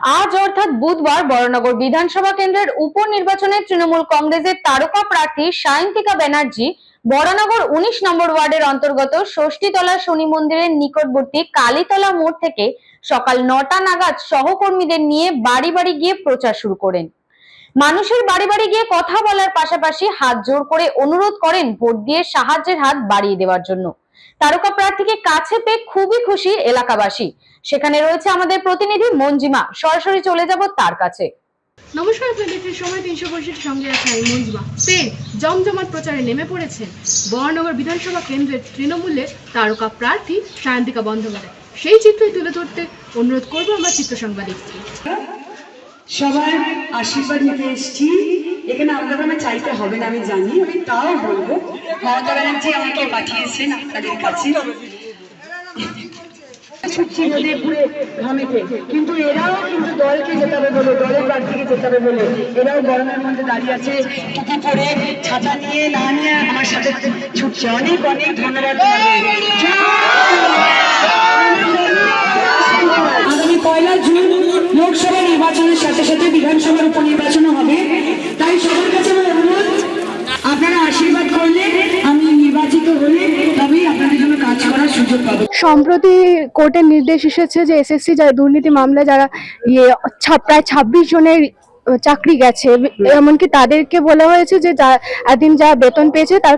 আজ অর্থাৎ বুধবার বড়নগর বিধানসভা কেন্দ্রের উপনির্বাচনে তৃণমূল কংগ্রেসের তারকা প্রার্থী সায়ন্তিকা ব্যানার্জি বড়নগর উনিশ নম্বর ওয়ার্ডের অন্তর্গত ষষ্ঠীতলা শনি মন্দিরের নিকটবর্তী কালীতলা মোড় থেকে সকাল নটা নাগাদ সহকর্মীদের নিয়ে বাড়ি বাড়ি গিয়ে প্রচার শুরু করেন। মানুষের বাড়ি বাড়ি গিয়ে কথা বলার পাশাপাশি হাত জোর করে অনুরোধ করেন ভোট দিয়ে সাহায্যের হাত বাড়িয়ে দেওয়ার জন্য। তারকা প্রার্থীকে কাছে পেয়ে খুবই খুশি এলাকাবাসী। সেখানে রয়েছে আমাদের প্রতিনিধি মঞ্জিমা। সরাসরি চলে যাব তার কাছে। নমস্কার সময় তিনশো পঁয়ষট্টি সঙ্গে আছে আমি মঞ্জুমা। ফের জমজমাট প্রচারে নেমে পড়েছেন বরানগর বিধানসভা কেন্দ্রের তৃণমূলের তারকা প্রার্থী সায়ন্তিকা বন্দ্যোপাধ্যায়। সেই চিত্রই তুলে ধরতে অনুরোধ করব আমার চিত্র সাংবাদিককে সবার আশীর্বাদ নিতে এসেছি। এখানে আমার চাইতে হবে না, আমি জানি, আমি তাও বলব। মমতা ব্যানার্জি আমাকে পাঠিয়েছেন আপনাদের কাছে। কিন্তু এরাও কিন্তু দলকে বলে, দলের বলে। এরাও গরমের মধ্যে দাঁড়িয়ে আছে ছাতা নিয়ে, না নিয়ে আমার সাথে ছুটছে। অনেক অনেক আগামী পয়লা জুন লোকসভা নির্বাচনের সাথে সাথে বিধানসভার উপনির্বাচনও হবে তাই সবার কাছে আমার অনুরোধ আপনারা আশীর্বাদ করলে আমি নির্বাচিত হলে তবেই আপনাদের জন্য কাজ করার সুযোগ পাবো সম্প্রতি কোর্টের নির্দেশ এসেছে যে এসএসসি যারা দুর্নীতি মামলায় যারা ইয়ে প্রায় ছাব্বিশ জনের চাকরি গেছে, এমনকি তাদেরকে বলা হয়েছে যে যা এতদিন যা বেতন পেয়েছে তার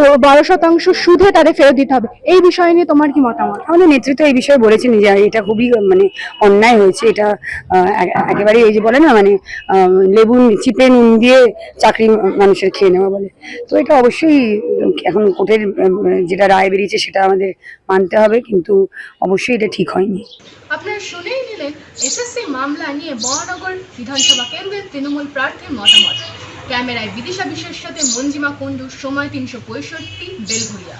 প- বারো শতাংশ সুদে তাদের ফেরত দিতে হবে। এই বিষয় নিয়ে তোমার কি মতামত? আমাদের নেতৃত্ব এই বিষয়ে বলেছেন যে এটা খুবই মানে অন্যায় হয়েছে। এটা একেবারে এই যে বলে না মানে লেবু চিপে নুন দিয়ে চাকরি মানুষের খেয়ে নেওয়া বলে। তো এটা অবশ্যই এখন কোর্টের যেটা রায় বেরিয়েছে সেটা আমাদের মানতে হবে কিন্তু অবশ্যই এটা ঠিক হয়নি। আপনারা শুনেই নিলেন এসএসসি মামলা নিয়ে বরানগর বিধানসভা কেন্দ্রের তৃণমূল প্রার্থীর মতামত। ক্যামেরায় বিদিশা বিশ্বের সাথে মঞ্জিমা কুণ্ডু সময় তিনশো পঁয়ষট্টি বেলঘরিয়া